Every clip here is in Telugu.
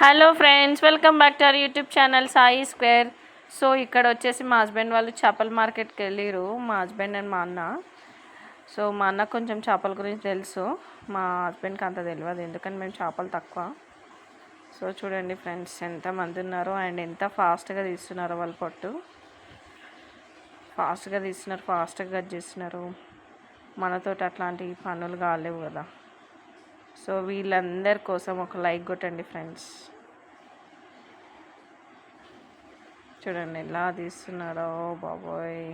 Hello friends welcome back to our YouTube channel Sai Square. So ఇక్కడ వచ్చేసి మా హస్బెండ్ వాళ్ళు చేపల మార్కెట్కి వెళ్ళిరు మా హస్బెండ్ అండ్ మా అన్న. సో మా అన్న కొంచెం చేపల గురించి తెలుసు. మా హస్బెండ్కి అంత తెలియదు ఎందుకంటే మేము చేపలు తక్కువ. సో చూడండి ఫ్రెండ్స్ ఎంతమంది ఉన్నారో అండ్ ఎంత ఫాస్ట్గా తీస్తున్నారో వాళ్ళ పొట్టు. ఫాస్ట్గా తీస్తున్నారు ఫాస్ట్గా కట్ చేస్తున్నారు. మనతోటి అట్లాంటి పనులు కాలేవు కదా. సో వీళ్ళందరి కోసం ఒక లైక్ కొట్టండి ఫ్రెండ్స్. చూడండి ఎలా తీస్తున్నారో బాబోయ్.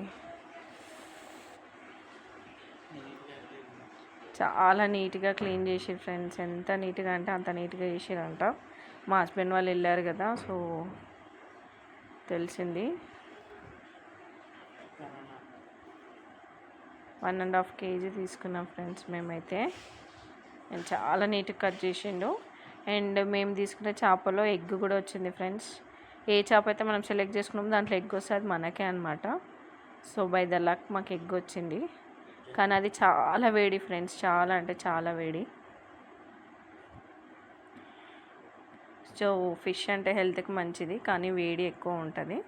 చాలా నీట్గా క్లీన్ చేసి ఫ్రెండ్స్. ఎంత నీట్గా అంటే అంత నీట్గా చేసిరంట మా హస్బెండ్ వాళ్ళు వెళ్ళారు కదా సో తెలిసింది. వన్ అండ్ హాఫ్ కేజీ తీసుకున్నాం ఫ్రెండ్స్ మేమైతే. అండ్ చాలా నీట్గా కట్ చేసిండు. అండ్ మేము తీసుకునే చేపలో ఎగ్ కూడా వచ్చింది ఫ్రెండ్స్. ఏ చేప అయితే మనం సెలెక్ట్ చేసుకున్నామో దాంట్లో ఎగ్ వస్తే అది మనకే అనమాట సో బై ద లక్ మాకు ఎగ్ వచ్చింది. కానీ అది చాలా వేడి ఫ్రెండ్స్ చాలా అంటే చాలా వేడి. సో ఫిష్ అంటే హెల్త్కి మంచిది కానీ వేడి ఎక్కువ ఉంటుంది.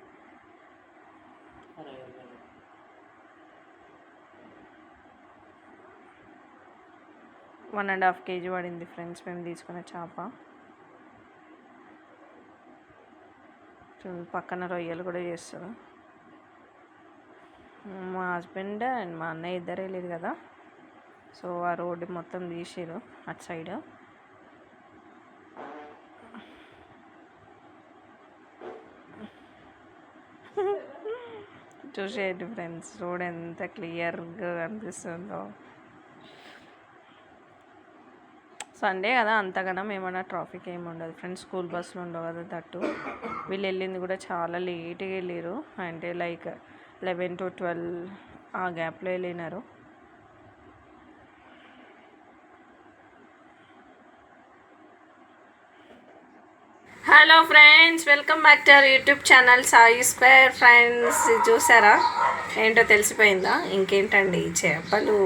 వన్ అండ్ హాఫ్ కేజీ పడింది ఫ్రెండ్స్ మేము తీసుకున్న చేప. పక్కన రొయ్యలు కూడా చేస్తారు. మా హస్బెండ్ అండ్ మా అన్నయ్య ఇద్దరే లేదు కదా. సో ఆ రోడ్డు మొత్తం తీసారు అటు సైడ్. చూసేయండి ఫ్రెండ్స్ రోడ్ ఎంత క్లియర్గా కనిపిస్తుందో. సండే కదా అంతగానం ఏమైనా ట్రాఫిక్ ఏమి ఉండదు. ఫ్రెండ్స్ స్కూల్ బస్సులు ఉండవు కదా తట్టు వీళ్ళు వెళ్ళింది కూడా చాలా లేట్గా వెళ్ళారు అంటే లైక్ లెవెన్ టు ట్వెల్వ్ ఆ గ్యాప్లో వెళ్ళినారు. Hello friends welcome back to our YouTube channel Sai Square. Friends చూసారా? ఏంటో తెలిసిపోయిందా? ఇంకేంటండి? చేపలు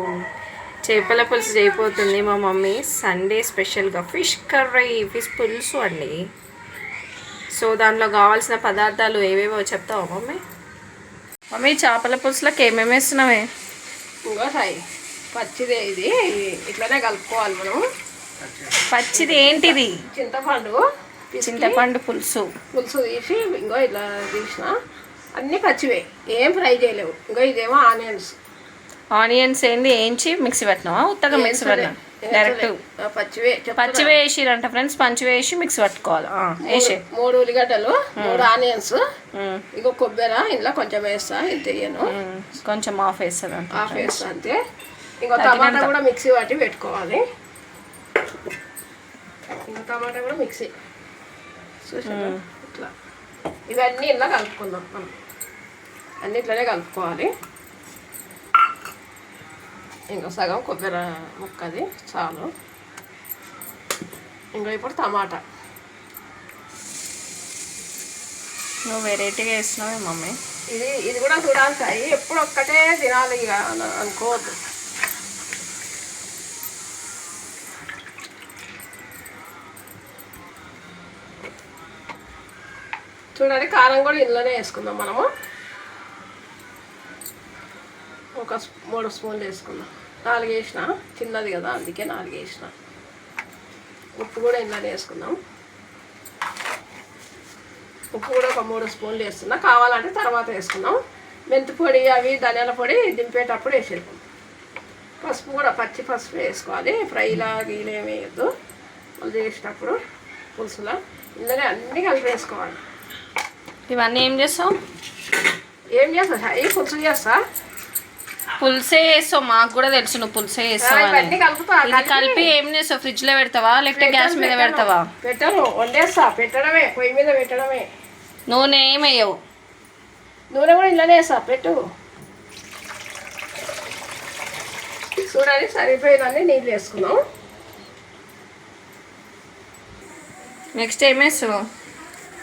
చేపల పులుసు చేయబోతుంది మా మమ్మీ. సండే స్పెషల్గా ఫిష్ కర్రీ ఫిష్ పులుసు అండి. సో దాంట్లో కావాల్సిన పదార్థాలు ఏవేవో చెప్తావా మమ్మీ? మమ్మీ చేపల పులుసులోకి ఏమేమి వేస్తున్నావే? ఇంకో సాయి పచ్చిదే ఇది. ఇట్లానే కలుపుకోవాలి మనం. పచ్చిది ఏంటిది? చింతపండు చింతపండు పులుసు. పులుసు తీసి ఇంకో ఇట్లా తీసిన. అన్నీ పచ్చివే. ఏం ఫ్రై చేయలేవు. ఇంకో ఇదేమో ఆనియన్స్. ఆనియన్స్ ఏంది వేయించి మిక్సీ పెట్టినావా? ఉత్తగా మిక్సీ పెట్టినా? డైరెక్ట్ పచ్చివే వేసిరంట ఫ్రెండ్స్ పంచి వేసి మిక్సీ పట్టుకోవాలి. వేసే. మూడు ఉల్లిగడ్డలు మూడు ఆనియన్స్. ఇంకో కొబ్బరి ఇంట్లో కొంచెం వేస్తా ఇంత వేయను కొంచెం ఆఫ్ వేస్తుంది అంట హాఫ్ వేస్తా అంతే. ఇంకో టమాటా కూడా మిక్సీ పట్టి పెట్టుకోవాలి. ఇంకో టమాటా కూడా మిక్సీ. చూసారా? ఇట్లా. ఇవన్నీ ఇలా కలుపుకుందాం. మనం అన్ని ఇట్లనే కలుపుకోవాలి. ఇంకో సగం కొబ్బరి ముక్కది చాలు ఇంకో ఇప్పుడు టమాటా నువ్వు వెరైటీగా వేస్తున్నావే మమ్మీ ఇది ఇది కూడా చూడాలి ఎప్పుడు ఒక్కటే తినాలి ఇక అన- అనుకోవద్దు చూడండి కారం కూడా ఇందులోనే వేసుకుందాం మనము ఒక మూడు స్పూన్లు వేసుకుందాం నాలుగు వేసిన చిన్నది కదా అందుకే నాలుగు వేసిన. ఉప్పు కూడా ఇందులోనే వేసుకుందాం. ఉప్పు కూడా ఒక మూడు స్పూన్లు వేస్తున్నా. కావాలంటే తర్వాత వేసుకుందాం. మెంతి పొడి అవి ధనియాల పొడి దింపేటప్పుడు వేసేద్దాం. పసుపు కూడా పచ్చి పసుపు వేసుకోవాలి. ఫ్రైలా గీలు ఏమి వేయద్దు. మళ్ళీ చేసేటప్పుడు పులుసులో. ఇందులో అన్నీ కలిపి వేసుకోవాలి. ఇవన్నీ ఏం చేస్తావు? ఏం చేస్తా సాయి పులుసు చేస్తా? పులుసే వేస్తావు మాకు కూడా తెలుసు నువ్వు పులుసే వేస్తావు అని. ఇది కలిపి ఏం చేస్తావు ఫ్రిడ్జ్లో పెడతావా లేకపోతే గ్యాస్ మీద పెడతావా? పెట్టను వండేస్తా పెట్టడమే పొయ్యి మీద పెట్టడమే. నూనె ఏం వేయవు నూనె కూడా ఇంట్లోనే వేస్తా పెట్టు. చూడండి సరిపోయినన్ని నీళ్ళు వేసుకున్నాం నెక్స్ట్ ఏం వేస్తావు?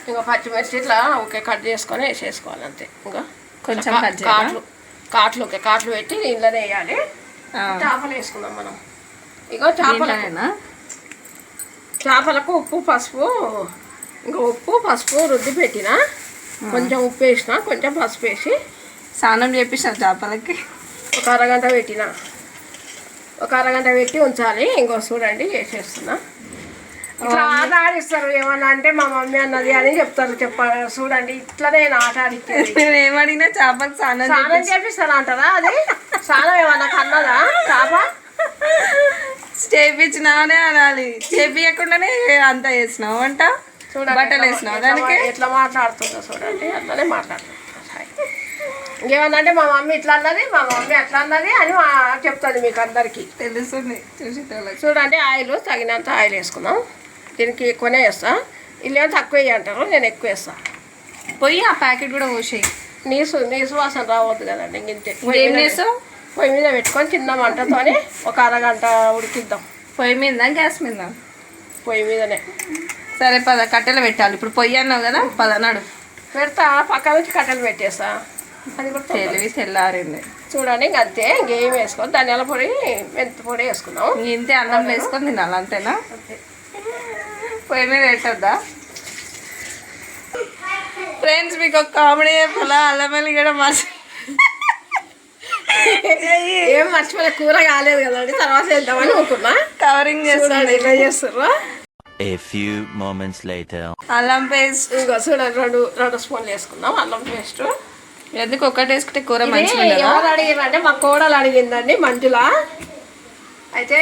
ఇంకా పచ్చిమిర్చి ఇట్లా ఓకే కట్ చేసుకొని వేసేసుకోవాలి అంతే. ఇంకా కొంచెం? కాట్లు కాట్లు ఓకే కాట్లు పెట్టి నీళ్ళనే వేయాలి. చేపలు వేసుకుందాం మనం. ఇగో దీంట్లోనేనా? చేపలకు ఉప్పు పసుపు ఇంకా ఉప్పు పసుపు రుద్ది పెట్టిన. కొంచెం ఉప్పు వేసిన కొంచెం పసుపు వేసి స్నానం చేపించిన చేపలకి? ఒక అరగంట పెట్టిన. ఒక అరగంట పెట్టి ఉంచాలి. ఇంకో చూడండి చేసేస్తున్నా ఇట్లా ఆట ఆడిస్తారు ఏమన్నా అంటే మా మమ్మీ అన్నది అని చెప్తారు చెప్ప చూడండి ఇట్లనే నేను ఆట ఆడిచ్చేది. నేను ఏమడిగినా చేపలకు స్నానం స్నానం చేపిస్తాను అంటారా అది? స్నానం ఏమన్నా కన్నదా? చేప? చేపించినానే అనాలి చేపించకుండానే అంత వేసినావు అంట చూడండి బట్టలు వేసినావు దానికి? ఎట్లా మాట్లాడుతుందో చూడండి అట్లనే మాట్లాడుతుంది ఇంకేమన్నంటే మా మమ్మీ ఇట్లా అన్నది మా మమ్మీ అట్లా అన్నది అని చెప్తుంది మీకు అందరికీ. తెలుస్తుంది చూసేటోళ్ళకి. చూడండి ఆయిల్ తగినంత ఆయిల్ వేసుకుందాం. దీనికి ఎక్కువనే వేస్తా. ఇల్లేమో తక్కువ వేయి అంటారు నేను ఎక్కువ వేస్తా. పోయి ఆ ప్యాకెట్ కూడా పోసేయి. నీసు నీసు వాసన రావద్దు కదండి ఇంతే. ఏం చేస్తావు? పొయ్యి మీద పెట్టుకొని చిన్న మంటతోని ఒక అరగంట ఉడికిద్దాం. పొయ్యి మీద గ్యాస్ మీద? పొయ్యి మీదనే. సరే పద కట్టెలు పెట్టాలి. ఇప్పుడు పొయ్యి అన్నావు కదా పదనాడు పెడతా పక్క నుంచి కట్టెలు పెట్టేస్తా. అది కూడా. తెలివి తెల్లారింది. చూడండి ఇంక అంతే ఇంకేం వేసుకోవాలి ధనియాల పొడి మెంతి పొడి వేసుకుందాం. ఇంతే అన్నం వేసుకొని తినాలి అంతేనా? పొయ్యి మీద పెట్టొద్దా ఫ్రెండ్స్ మీకు ఒక కామెడీ చెప్పాలా? అల్లం వెల్లిగడ్డ మసి ఏం మర్చిపోలే కూర కాలేదు కదండి తర్వాత వెళ్దామని అనుకున్నా. కవరింగ్ చేస్తుంది ఇట్లా చేస్తుర్రా. A few moments later. అల్లం పేస్ట్. ఇంకో చూడండి రెండు రెండు స్పూన్లు వేసుకుందాం అల్లం పేస్ట్. ఎందుకు ఒకటి వేసుకుంటే కూర మంచిగా ఎవరు అడిగిందంటే మా కోడలు అడిగిందండి మంజుల. అయితే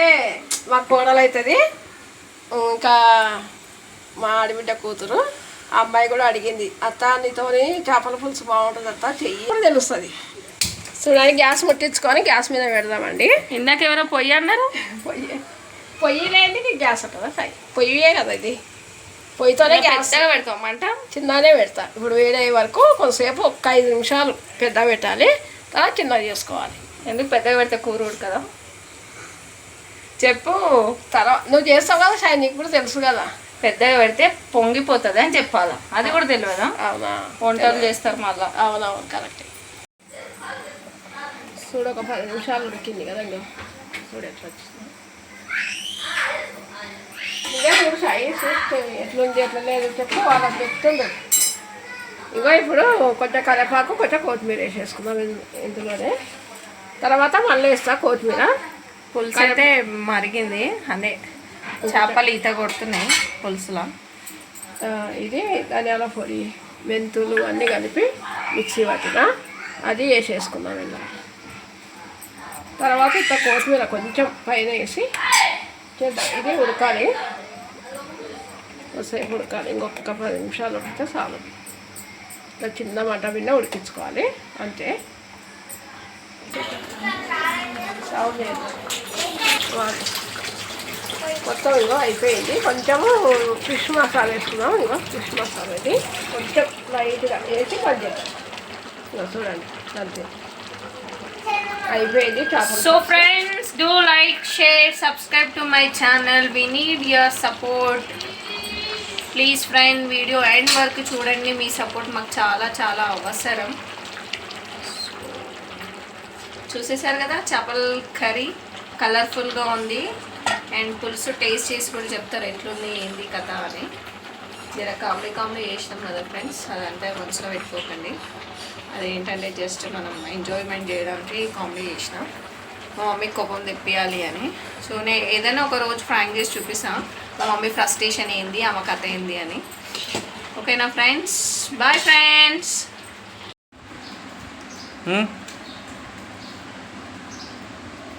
మా కోడలు అవుతుంది ఇంకా మా ఆడబిడ్డ కూతురు ఆ అమ్మాయి కూడా అడిగింది అత్త నీతోని చేపల పులుసు బాగుంటుంది అత్త చెయ్యి తెలుస్తుంది. చూడండి గ్యాస్ ముట్టించుకొని గ్యాస్ మీద పెడదామండి. ఇందాక ఎవరో పొయ్యి అన్నారు? పొయ్యి పొయ్యి లేని గ్యాస్ ఉంటుందా? సాయి పొయ్యే కదా ఇది. పొయ్యితోనే గ్యాస్ పెద్దగా పెడతామంట చిన్ననే పెడతా. ఇప్పుడు వేడయ్యే వరకు కొంతసేపు ఒక ఐదు నిమిషాలు పెద్ద పెట్టాలి తర్వాత చిన్నగా చేసుకోవాలి. ఎందుకు పెద్దగా పెడితే కూర కదా? చెప్పు తర్వాత నువ్వు చేస్తావు కదా సాయి నీకు కూడా తెలుసు కదా. పెద్దగా పెడితే పొంగిపోతుంది అని చెప్పాలా? అది కూడా తెలియదా అవునా? వంటలు చేస్తారు మళ్ళా. అవునవును కరెక్ట్. చూడు ఒక పది నిమిషాలు ఉడికింది కదా ఇంకా. చూడు ఎట్లా వచ్చింది. ఎట్లుంది ఎట్లా లేదు చెప్పు వాళ్ళకి చెప్తుంది ఇగో ఇప్పుడు కొంచెం కరివేపాకు కొంచెం కొత్తిమీర వేసేసుకుందాం ఇందు- ఇందులోనే. తర్వాత మళ్ళీ వేస్తా కొత్తిమీర. పులుసు అయితే మరిగింది అదే. చేపలు ఈత కొడుతున్నాయి పులుసులో ఇది ధనియాల పొడి మెంతులు అన్నీ కలిపి మిక్సీ పట్టిన అది వేసేసుకుందాం ఇలా తర్వాత ఇంత కొత్తిమీర కొంచెం పైన వేసి చేద్దాం ఇది ఉడకాలి కొద్దిసేపు ఉడకాలి ఇంకొక పది నిమిషాలు ఉడికితే చాలు ఇట్లా చిన్న మంట మీద ఉడికించుకోవాలి అంతే సౌండ్ మొత్తం ఇగో అయిపోయింది. కొంచెము ఫిష్ మసాలా వేసుకున్నాం ఇగో ఫిష్ మసాలా ఇది. కొంచెం లైట్గా వేసి కట్ చేద్దాం. ఇగో చూడండి అంతే. అయిపోయింది so friends do like share subscribe to my channel we need your support please friend video end వరకు చూడండి. మీ సపోర్ట్ మాకు చాలా చాలా అవసరం. చూసేసారు కదా? చేపల కర్రీ. కలర్ఫుల్గా ఉంది. అండ్ పులుసు టేస్ట్ చేసి కూడా చెప్తారు ఎట్లుంది ఏంది కథ అని. జర కామెడీ కామెడీ చేసినాం కదా ఫ్రెండ్స్ అదంతా మనసులో పెట్టుకోకండి. అదేంటంటే జస్ట్ మనం ఎంజాయ్మెంట్ చేయడానికి కామెడీ చేసినాం. మా మమ్మీకి కోపం తెప్పియాలి అని. సో నేను ఏదైనా ఒక రోజు ఫ్రాంక్ చేసి చూపిస్తా. మా మమ్మీ ఫ్రస్ట్రేషన్ ఏంది ఆమె కథ ఏంది అని. ఓకేనా ఫ్రెండ్స్? Bye friends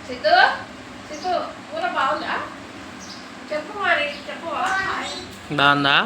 Siddhu? బాగుందా? చెప్పు మరి చెప్పు. బాగుందా?